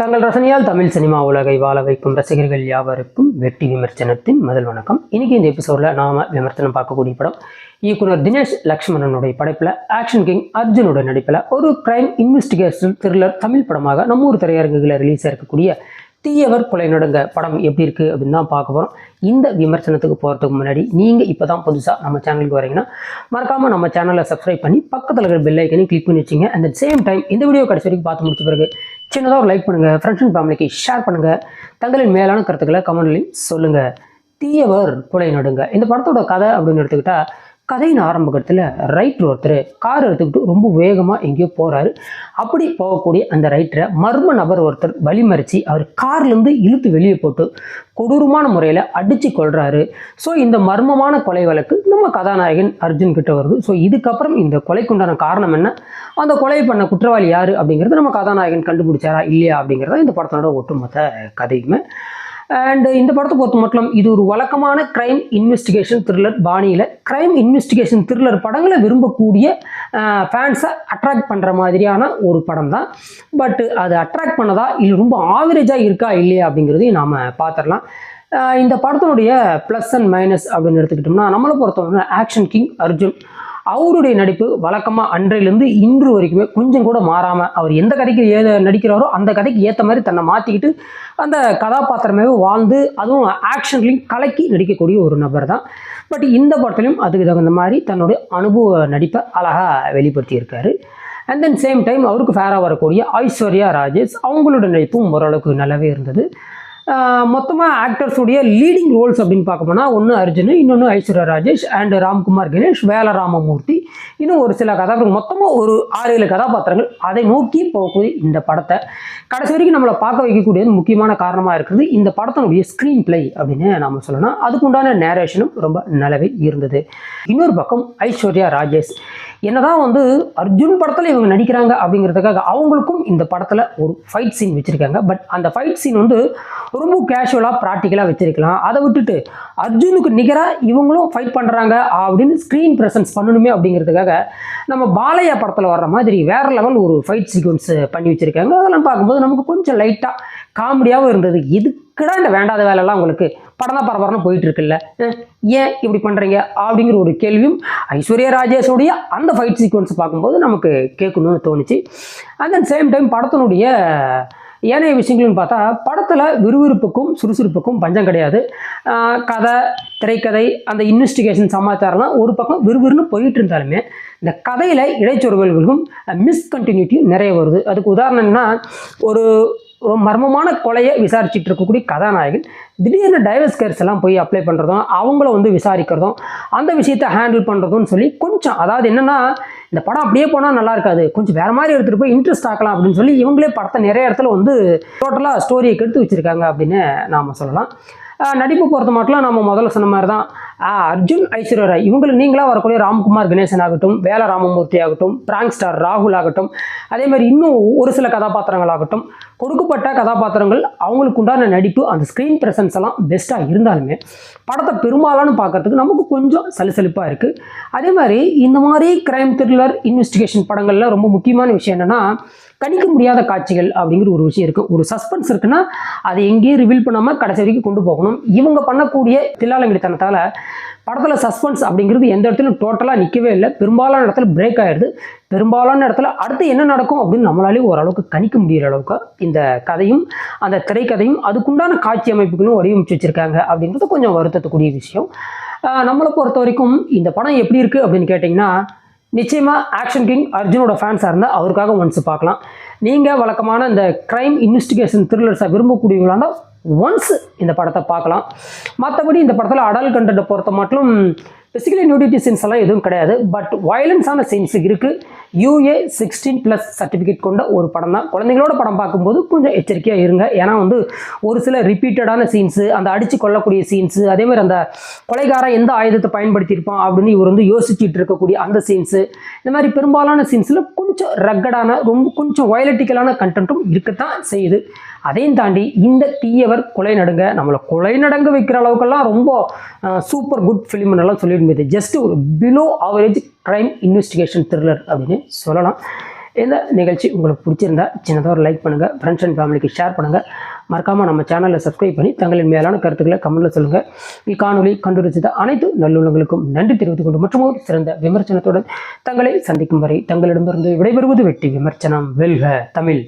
தங்கள் ரசனையால் தமிழ் சினிமா உலகை வாழ வைக்கும் ரசிகர்கள் யாவருக்கும் வெட்டி விமர்சனத்தின் முதல் வணக்கம். இன்னைக்கு இந்த எபிசோடில் நாம விமர்சனம் பார்க்கக்கூடிய படம் இயக்குனர் தினேஷ் லக்ஷ்மணனுடைய படைப்பில் ஆக்ஷன் கிங் அர்ஜுனோட நடிப்பில் ஒரு கிரைம் இன்வெஸ்டிகேஷன் த்ரில்லர் தமிழ் படமாக நம்ம ஊர் திரையரங்குகளில் ரிலீஸ் இருக்கக்கூடிய தீயவர் கொலை நடுங்க படம் எப்படி இருக்குது அப்படின்னு தான் பார்க்க போகிறோம் இந்த விமர்சனத்துக்கு போகிறதுக்கு முன்னாடி நீங்கள் இப்போ தான் புதுசாக நம்ம சேனலுக்கு வரீங்கன்னா மறக்காமல் நம்ம சேனலை சப்ஸ்கிரைப் பண்ணி பக்கத்தில் இருக்கிற பெல்லைக்கனையும் கிளிக் பண்ணி வச்சிங்க. அந்த சேம் டைம் இந்த வீடியோ கடைசி வரைக்கும் பார்த்து முடிச்ச பிறகு சின்னதாக ஒரு லைக் பண்ணுங்கள் ஃப்ரெண்ட்ஸ் அண்ட் ஃபேமிலிக்கு ஷேர் பண்ணுங்கள் தங்களின் மேலான கருத்துக்களை கமெண்ட்லையும் சொல்லுங்கள் தீயவர் புலை நடுங்க. இந்த படத்தோட கதை அப்படின்னு எடுத்துக்கிட்டால் கதையின் ஆரம்பகத்தில் ரைட்டர் ஒருத்தர் கார் எடுத்துக்கிட்டு ரொம்ப வேகமாக எங்கேயோ போகிறாரு அப்படி போகக்கூடிய அந்த ரைட்டரை மர்ம நபர் ஒருத்தர் வழிமறித்து அவர் கார்லேருந்து இழுத்து வெளியே போட்டு கொடூரமான முறையில் அடித்து கொள்கிறாரு ஸோ இந்த மர்மமான கொலை வழக்கு நம்ம கதாநாயகன் அர்ஜுன் கிட்ட வருது. ஸோ இதுக்கப்புறம் இந்த கொலைக்குண்டான காரணம் என்ன? அந்த கொலை பண்ண குற்றவாளி யார் அப்படிங்கிறது நம்ம கதாநாயகன் கண்டுபிடிச்சாரா இல்லையா அப்படிங்கிறத இந்த படத்தோட ஒட்டுமொத்த கதையுமே அண்ட் இந்த படத்தை பொறுத்த மட்டும் இது ஒரு வழக்கமான கிரைம் இன்வெஸ்டிகேஷன் த்ரில்லர் பாணியில். கிரைம் இன்வெஸ்டிகேஷன் த்ரில்லர் படங்களை விரும்பக்கூடிய ஃபேன்ஸை அட்ராக்ட் பண்ணுற மாதிரியான ஒரு படம் தான். பட் அது அட்ராக்ட் பண்ணதா இல்லை ரொம்ப ஆவரேஜாக இருக்கா இல்லையா அப்படிங்கிறதையும் நாம் பார்த்துடலாம் இந்த படத்தினுடைய ப்ளஸ் அண்ட் மைனஸ் அப்படின்னு எடுத்துக்கிட்டோம்னா நம்மளை பொறுத்தவரை ஆக்ஷன் கிங் அர்ஜுன். அவருடைய நடிப்பு வழக்கமாக அன்றையிலேருந்து இன்று வரைக்குமே கொஞ்சம் கூட மாறாமல் அவர் எந்த கதைக்கு ஏ நடிக்கிறாரோ அந்த கதைக்கு ஏற்ற மாதிரி தன்னை மாற்றிக்கிட்டு அந்த கதாபாத்திரமே வாழ்ந்து அதுவும் ஆக்ஷன்லையும் கலக்கி நடிக்கக்கூடிய ஒரு நபர் தான் பட் இந்த படத்துலையும் அதுக்கு தகுந்த மாதிரி தன்னுடைய அனுபவ நடிப்பை அழகாக வெளிப்படுத்தியிருக்காரு. அண்ட் தென் சேம் டைம் அவருக்கு ஃபேராக வரக்கூடிய ஐஸ்வர்யா ராஜேஷ் அவங்களோட நடிப்பும் ஓரளவுக்கு நல்லாவே இருந்தது. மொத்தமாக ஆக்டர்ஸுடைய லீடிங் ரோல்ஸ் அப்படின்னு பார்க்க போனால் ஒன்று அர்ஜுன் இன்னொன்று ஐஸ்வர்யா ராஜேஷ் அண்ட் ராம்குமார் கணேஷ் வேல ராமமூர்த்தி இன்னும் ஒரு சில கதாபாத்திரங்கள் மொத்தமாக ஒரு ஆறு ஏழு கதாபாத்திரங்கள் அதை நோக்கி போகக்கூடிய இந்த படத்தை. கடைசி வரைக்கும் நம்மளை பார்க்க வைக்கக்கூடியது முக்கியமான காரணமாக இருக்கிறது இந்த படத்தினுடைய ஸ்க்ரீன் பிளே அப்படின்னு நாம் சொல்லலாம் அதுக்குண்டான நேரேஷனும் ரொம்ப நல்லாவே இருந்தது. இன்னொரு பக்கம் ஐஸ்வர்யா ராஜேஷ். என்னதான் வந்து அர்ஜுன் படத்தில் இவங்க நடிக்கிறாங்க அப்படிங்கிறதுக்காக அவங்களுக்கும் இந்த படத்தில் ஒரு ஃபைட் சீன் வச்சுருக்காங்க. பட் அந்த ஃபைட் சீன் வந்து ரொம்ப கேஷுவலாக ப்ராக்டிக்கலாக வச்சுருக்கலாம். அதை விட்டுட்டு அர்ஜுனுக்கு நிகராக இவங்களும் ஃபைட் பண்ணுறாங்க அப்படின்னு ஸ்க்ரீன் ப்ரெசன்ஸ் பண்ணணுமே அப்படிங்கிறதுக்காக நம்ம பாலையா படத்தில் வர்ற மாதிரி வேறு லெவல் ஒரு ஃபைட் சீக்வன்ஸ் பண்ணி வச்சுருக்காங்க. அதெல்லாம் பார்க்கும்போது நமக்கு கொஞ்சம் லைட்டாக காமெடியாகவும் இருந்தது. எதுக்குடா இந்த வேண்டாத வேலைலாம் உங்களுக்கு படம் தான் பரபரன்னு போயிட்டு இருக்குல்ல ஏன் இப்படி பண்ணுறீங்க அப்படிங்கிற ஒரு கேள்வியும் ஐஸ்வர்யா ராஜேஷோடைய அந்த ஃபைட் சீக்வன்ஸ் பார்க்கும்போது நமக்கு கேட்கணும்னு தோணுச்சு. அண்ட் தென் சேம் டைம் படத்தினுடைய ஏனைய விஷயங்கள்னு பார்த்தா படத்தில் விறுவிறுப்புக்கும் சுறுசுறுப்புக்கும் பஞ்சம் கிடையாது. கதை திரைக்கதை அந்த இன்வெஸ்டிகேஷன் சமாச்சாரம்லாம் ஒரு பக்கம் விறுவிறுன்னு போயிட்டு இருந்தாலுமே இந்த கதையில் இடைச்சொருவல்களுக்கும் மிஸ்கண்டினியூட்டியும் நிறைய வருது. அதுக்கு உதாரணம்னா ஒரு ஒரு மர்மமான கொலையை விசாரிச்சுட்டு இருக்கக்கூடிய கதாநாயகன் திடீர்னு டைவர்ஸ் கேர்ஸ் எல்லாம் போய் அப்ளை பண்ணுறதும் அவங்கள வந்து விசாரிக்கிறதும் அந்த விஷயத்தை ஹேண்டில் பண்ணுறதும் சொல்லி கொஞ்சம் அதாவது என்னென்னா இந்த படம் அப்படியே போனால் நல்லா இருக்காது. கொஞ்சம் வேற மாதிரி எடுத்துகிட்டு போய் இன்ட்ரெஸ்ட் ஆக்கலாம் அப்படின்னு சொல்லி இவங்களே படத்தை நிறைய இடத்துல வந்து டோட்டலாக ஸ்டோரியை கெடுத்து வச்சுருக்காங்க அப்படின்னு நாம் சொல்லலாம். ஆஹ் நடிப்பு பொறுத்த மட்டும் நம்ம முதல்ல சொன்ன மாதிரி தான் அர்ஜுன் ஐஸ்வர்யா ராய் இவங்களுக்கு நீங்களாக வரக்கூடிய ராம்குமார் கணேசன் ஆகட்டும் வேல ராமமூர்த்தி ஆகட்டும் பிராங்க் ஸ்டார் ராகுல் ஆகட்டும் அதே மாதிரி இன்னும் ஒரு சில கதாபாத்திரங்கள் ஆகட்டும் கொடுக்கப்பட்ட கதாபாத்திரங்கள் அவங்களுக்கு உண்டான நடிப்பு அந்த ஸ்க்ரீன் ப்ரெசன்ஸ் எல்லாம் பெஸ்ட்டாக இருந்தாலுமே படத்தை பெரும்பாலான பார்க்கறதுக்கு நமக்கு கொஞ்சம் சலிசலிப்பாக இருக்குது அதே மாதிரி இந்த மாதிரி கிரைம் த்ரில்லர் இன்வெஸ்டிகேஷன் படங்களில் ரொம்ப முக்கியமான விஷயம் என்னென்னா கணிக்க முடியாத காட்சிகள் அப்படிங்கிற ஒரு விஷயம் இருக்குது ஒரு சஸ்பென்ஸ் இருக்குன்னா அதை எங்கேயும் ரிவீல் பண்ணாமல் கடைசி வரைக்கும் கொண்டு போகணும். இவங்க பண்ணக்கூடிய தில்லாலங்கடித்தனத்தால் படத்தில் சஸ்பென்ஸ் அப்படிங்கிறது எந்த இடத்துலையும் டோட்டலாக நிற்கவே இல்லை. பெரும்பாலான இடத்துல பிரேக் ஆயிடுது. பெரும்பாலான இடத்துல அடுத்து என்ன நடக்கும் அப்படின்னு நம்மளாலே ஓரளவுக்கு கணிக்க முடியிற அளவுக்கு இந்த கதையும் அந்த திரைக்கதையும் அதுக்குண்டான காட்சி அமைப்புகளும் வடிவமைச்சு வச்சுருக்காங்க அப்படின்றது கொஞ்சம் வருத்தத்துக்குரிய விஷயம். நம்மளை பொறுத்த வரைக்கும் இந்த படம் எப்படி இருக்குது அப்படின்னு கேட்டிங்கன்னா நிச்சயமாக ஆக்ஷன் கிங் அர்ஜுனோட ஃபேன்ஸாக இருந்தால் அவருக்காக ஒன்ஸ் பார்க்கலாம். நீங்கள் வழக்கமான இந்த க்ரைம் இன்வெஸ்டிகேஷன் த்ரில்லர்ஸை விரும்பக்கூடியவங்களா இருந்தால் ஒன்ஸ் இந்த படத்தை பார்க்கலாம். மற்றபடி இந்த படத்தில் அடல் கண்டென்ட்டை பொறுத்த மட்டும் பிசிக்கலி நியூடிட்டி சீன்ஸ் எல்லாம் எதுவும் கிடையாது. பட் வயலன்ஸான சீன்ஸ் இருக்குது யூஏ சிக்ஸ்டீன் ப்ளஸ் சர்டிஃபிகேட் கொண்ட ஒரு படம் தான் குழந்தைங்களோட படம் பார்க்கும்போது கொஞ்சம் எச்சரிக்கையாக இருங்க. ஏன்னா வந்து ஒரு சில ரிப்பீட்டடான சீன்ஸு அந்த அடித்து கொள்ளக்கூடிய சீன்ஸு அதேமாதிரி அந்த கொலைகாரன் எந்த ஆயுதத்தை பயன்படுத்தியிருப்பான் அப்படின்னு இவர் வந்து யோசிச்சுட்டு இருக்கக்கூடிய அந்த சீன்ஸு இந்த மாதிரி பெரும்பாலான சீன்ஸில் கொஞ்சம் ரக்கடான ரொம்ப கொஞ்சம் வயலட்டிக்கலான கண்டென்ட்டும் இருக்கத்தான் செய்யுது. அதையும் தாண்டி இந்த தீயவர் கொலை நடுங்க நம்மளை கொலை நடங்க வைக்கிற அளவுக்கெல்லாம் ரொம்ப சூப்பர் குட் ஃபிலிம்னெல்லாம் எல்லாம் ஜஸ்ட் ஒரு below average crime investigation thriller அப்படின்னு சொல்லலாம். இந்த நிகழ்ச்சி உங்களுக்கு பிடிச்சிருந்தா சின்னதாக ஒரு லைக் பண்ணுங்கள் ஃப்ரெண்ட்ஸ் அண்ட் ஃபேமிலிக்கு ஷேர் பண்ணுங்கள் மறக்காமல் நம்ம சேனலில் சப்ஸ்கிரைப் பண்ணி தங்களின் மேலான கருத்துக்களை கமெண்ட்டில் சொல்லுங்கள் இக்காணொலி கண்டு அனைத்து நல்லுள்ளங்களுக்கும் நன்றி தெரிவித்துக் கொண்டு மற்றும் ஒரு சிறந்த விமர்சனத்துடன் தங்களை சந்திக்கும் வரை தங்களிடமிருந்து விடைபெறுவது வெட்டி விமர்சனம். வெல்க தமிழ்.